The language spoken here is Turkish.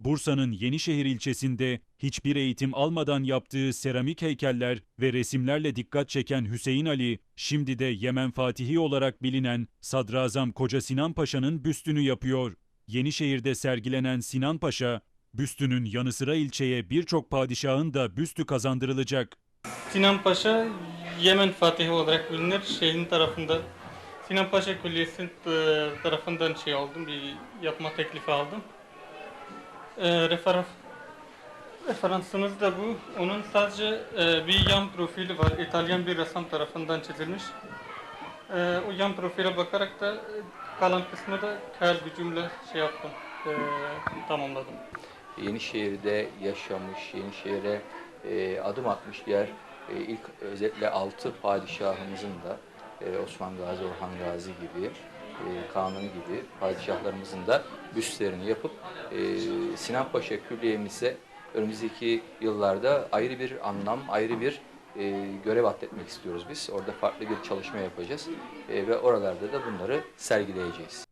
Bursa'nın Yenişehir ilçesinde hiçbir eğitim almadan yaptığı seramik heykeller ve resimlerle dikkat çeken Hüseyin Ali, şimdi de Yemen Fatihi olarak bilinen Sadrazam Koca Sinan Paşa'nın büstünü yapıyor. Yenişehir'de sergilenen Sinan Paşa, büstünün yanı sıra ilçeye birçok padişahın da büstü kazandırılacak. Sinan Paşa Yemen Fatihi olarak bilinir. Şeyhin tarafında Sinan Paşa Külliyesi e, tarafından şey oldum, bir yapma teklifi aldım. E, refer, referansımız da bu. Onun sadece e, bir yan profili var. İtalyan bir ressam tarafından çizilmiş. E, o yan profile bakarak da e, kalan kısmı da hayal gücümle şey yaptım, e, tamamladım. Yenişehir'de yaşamış, Yenişehir'e e, adım atmış diğer e, ilk özellikle altı padişahımızın da e, Osman Gazi, Orhan Gazi gibi, e, Kanuni gibi padişahlarımızın da büstlerini yapıp e, Sinan Paşa Külliye'mize önümüzdeki yıllarda ayrı bir anlam, ayrı bir e, görev atletmek istiyoruz biz. Orada farklı bir çalışma yapacağız e, ve oralarda da bunları sergileyeceğiz.